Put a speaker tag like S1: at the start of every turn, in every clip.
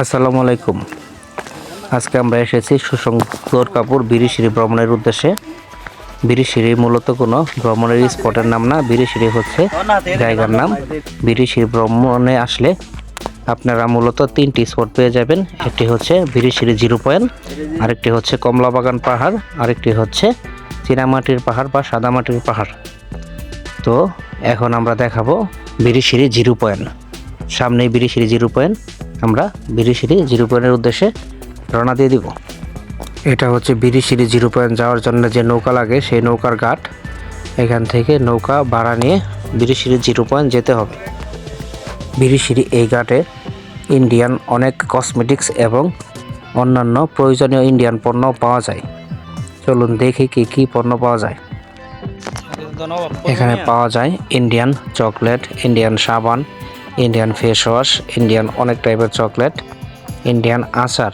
S1: আসসালামু আলাইকুম। আজকে আমরা এসেছি সুসংকর কাপুর বিরিশিরি ভ্রমণের উদ্দেশ্যে। বিরিশিরি মূলত কোনো ভ্রমণের স্পটের নাম না বিরিশিরি হচ্ছে জায়গার নাম। বিরিশিরি ভ্রমণে আসলে আপনারা মূলত তিনটি স্পট পেয়ে যাবেন, একটি হচ্ছে বিরিশিরি জিরো পয়েন্ট, আরেকটি হচ্ছে কমলাবাগান পাহাড়, আরেকটি হচ্ছে চীনামাটির পাহাড় বা সাদামাটির পাহাড়। তো এখন আমরা দেখাবো বিরিশিরি জিরো পয়েন্ট। সামনেই বিরিশিরি জিরো পয়েন্ট। আমরা বিরিশিরি জিরো পয়েন্টের উদ্দেশ্যে রওনা দিয়ে দিব। এটা হচ্ছে বিরিশিরি জিরো পয়েন্ট যাওয়ার জন্য যে নৌকা লাগে, সেই নৌকার ঘাট। এখান থেকে নৌকা ভাড়া নিয়ে বিরিশিরি জিরো পয়েন্ট যেতে হবে। বিরিশিরি এই ঘাটে ইন্ডিয়ান অনেক কসমেটিক্স এবং অন্যান্য প্রয়োজনীয় ইন্ডিয়ান পণ্য পাওয়া যায়। চলুন দেখি কি কি পণ্য পাওয়া যায়। এখানে পাওয়া যায় ইন্ডিয়ান চকলেট, ইন্ডিয়ান সাবান ইন্ডিয়ান ফেস ওয়াশ ইন্ডিয়ান অনেক টাইপের চকলেট ইন্ডিয়ান আচার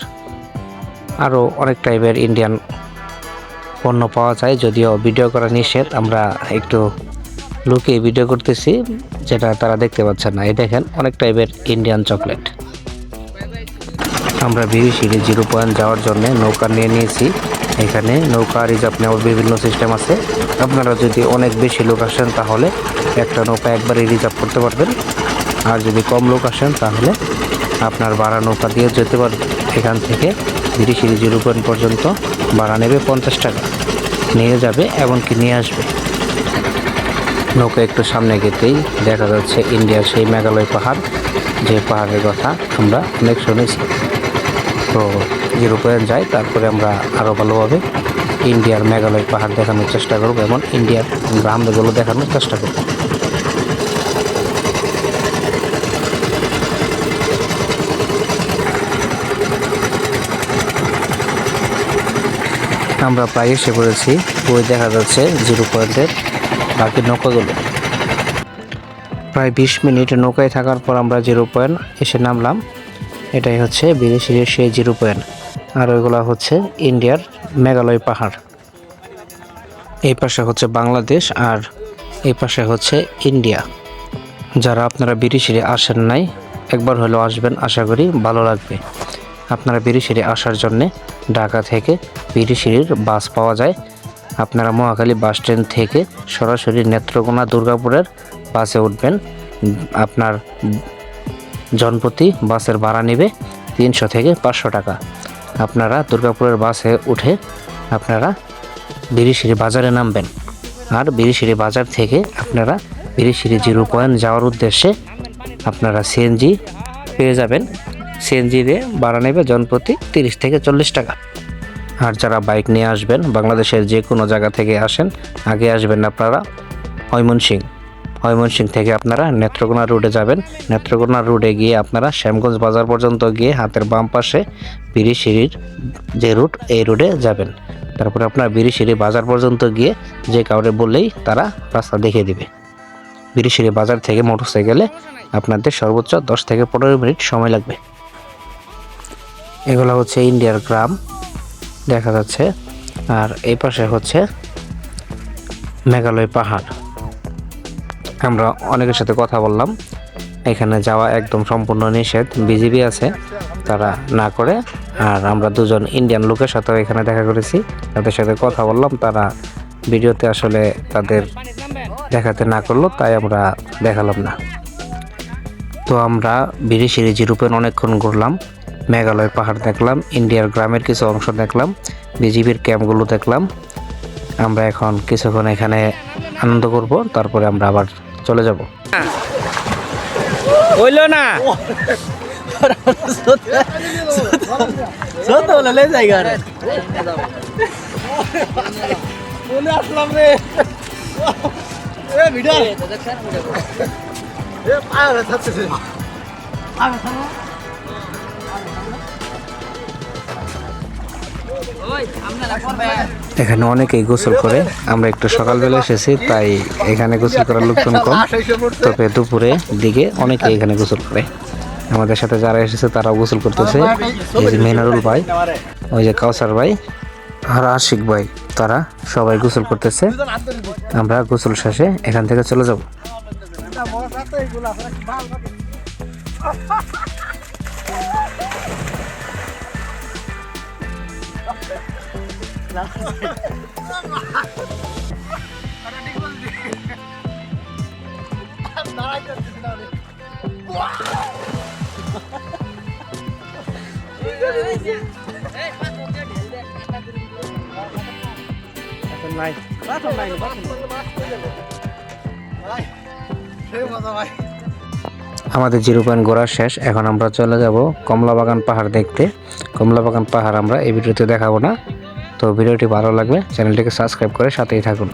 S1: আরও অনেক টাইপের ইন্ডিয়ান পণ্য পাওয়া যায়, যদিও ভিডিও করা নিষেধ, আমরা একটু লুকিয়ে ভিডিও করতেছি, যেটা তারা দেখতে পাচ্ছেন না। এই দেখেন, অনেক টাইপের ইন্ডিয়ান চকলেট আমরা বিরিশিরি জিরো পয়েন্ট যাওয়ার জন্য নৌকা নিয়ে নিয়েছি। এখানে নৌকা রিজার্ভ নেওয়ার বিভিন্ন সিস্টেম আছে। আপনারা যদি অনেক বেশি লোক আসেন, তাহলে একটা নৌকা একবারই রিজার্ভ করতে পারবেন। আর যদি কম লোক আসেন, তাহলে আপনার ভাড়া নৌকা দিয়ে যেতে পারবেন। এখান থেকে বিরিশিরি জিরো পয়েন্ট পর্যন্ত ভাড়া নেবে পঞ্চাশ টাকা। নিয়ে যাবে এমনকি নিয়ে আসবে। নৌকা একটু সামনে গেতেই দেখা যাচ্ছে ইন্ডিয়ার সেই মেঘালয় পাহাড়, যে পাহাড়ের কথা আমরা অনেক শুনেছি। তো জিরো পয়েন্ট যাই তারপরে আমরা আরও ভালোভাবে ইন্ডিয়ার মেঘালয় পাহাড় দেখানোর চেষ্টা করব, এবং ইন্ডিয়ার গ্রামগুলো দেখানোর চেষ্টা করব। আমরা প্রায় এসে পড়েছি। ওই দেখা যাচ্ছে জিরো পয়েন্টের বাকি নৌকাগুলো। প্রায় বিশ মিনিট নৌকায় থাকার পর আমরা জিরো পয়েন্ট এসে নামলাম। এটাই হচ্ছে বিদেশির সেই জিরো পয়েন্ট। আর ওইগুলো হচ্ছে ইন্ডিয়ার মেঘালয় পাহাড়। এই পাশে হচ্ছে বাংলাদেশ আর এই পাশে হচ্ছে ইন্ডিয়া। যারা আপনারা বিরিশিরে আসেন নাই, একবার হলেও আসবেন, আশা করি ভালো লাগবে। আপনারা বিরিশিরে আসার জন্যে ঢাকা থেকে বিরিশিরির বাস পাওয়া যায়। আপনারা মহাখালী বাস স্ট্যান্ড থেকে সরাসরি নেত্রকোনা দুর্গাপুরের বাসে উঠবেন। আপনার জনপ্রতি বাসের ভাড়া নেবে তিনশো থেকে পাঁচশো টাকা। আপনারা দুর্গাপুরের বাসে উঠে আপনারা বিরিশিরি বাজারে নামবেন। আর বিরিশিরি বাজার থেকে আপনারা বিরিশিরি জিরো পয়েন্ট যাওয়ার উদ্দেশ্যে আপনারা সিএনজি পেয়ে যাবেন। সিএনজিতে ভাড়া নেবে জনপ্রতি তিরিশ থেকে চল্লিশ টাকা। আর যারা বাইক নিয়ে আসবেন, বাংলাদেশের যে কোনো জায়গা থেকে আসেন, আগে আসবেন আপনারা ময়মনসিং ময়মনসিং থেকে আপনারা নেত্রকোনা রোডে যাবেন। নেত্রকোনা রোডে গিয়ে আপনারা শ্যামগঞ্জ বাজার পর্যন্ত গিয়ে হাতের বাম পাশে বিরিশিরির যে রুট, এই রোডে যাবেন। তারপরে আপনার বিরিশিরি বাজার পর্যন্ত গিয়ে যে কাউরে বললেই তারা রাস্তা দেখিয়ে দিবে। বিরিশিরি বাজার থেকে মোটরসাইকেলে আপনাদের সর্বোচ্চ দশ থেকে পনেরো মিনিট সময় লাগবে। এগুলো হচ্ছে ইন্ডিয়ার গ্রাম, দেখা যাচ্ছে। আর এই পাশে হচ্ছে মেঘালয় পাহাড়। আমরা অনেকের সাথে কথা বললাম। এখানে যাওয়া একদম সম্পূর্ণ নিষেধ, বিজিবি আছে, তারা না করে। আর আমরা দুজন ইন্ডিয়ান লোকের সাথেও এখানে দেখা করেছি, তাদের সাথে কথা বললাম। তারা ভিডিওতে আসলে তাদের দেখাতে না করল, তাই আমরা দেখালাম না। তো আমরা বিড়ি সিরিজি জিরুপেন অনেকক্ষণ ঘুরলাম। মেঘালয় পাহাড় দেখলাম ইন্ডিয়ার গ্রামের কিছু অংশ দেখলাম বিজিবির ক্যাম্পগুলো দেখলাম। আমরা এখন কিছুক্ষণ এখানে আনন্দ করব তারপরে আমরা আবার চলে যাব।
S2: হইল না। আসলাম রে ভিডিও
S1: এখানে অনেকেই গোসল করে। আমরা একটু সকালবেলা এসেছি, তাই এখানে গোসল করার লোকজন কম। তবে দুপুরে দিকে অনেকে এখানে গোসল করে। আমাদের সাথে যারা এসেছে, তারাও গোসল করতেছে। এই যে মেনারুল ভাই, ওই যে কাউসার ভাই, আর আশিক ভাই, তারা সবাই গোসল করতেছে। আমরা গোসল শেষে এখান থেকে চলে যাব। নাই
S2: সেই মজা ভাই
S1: আমাদের জিরো পয়েন্ট ঘোরা শেষ। এখন আমরা চলে যাব কমলা বাগান পাহাড় দেখতে। কমলা বাগান পাহাড় আমরা এই ভিডিওতে দেখাবো না। তো ভিডিওটি ভালো লাগলে চ্যানেলটিকে সাবস্ক্রাইব করে সাথেই থাকুন।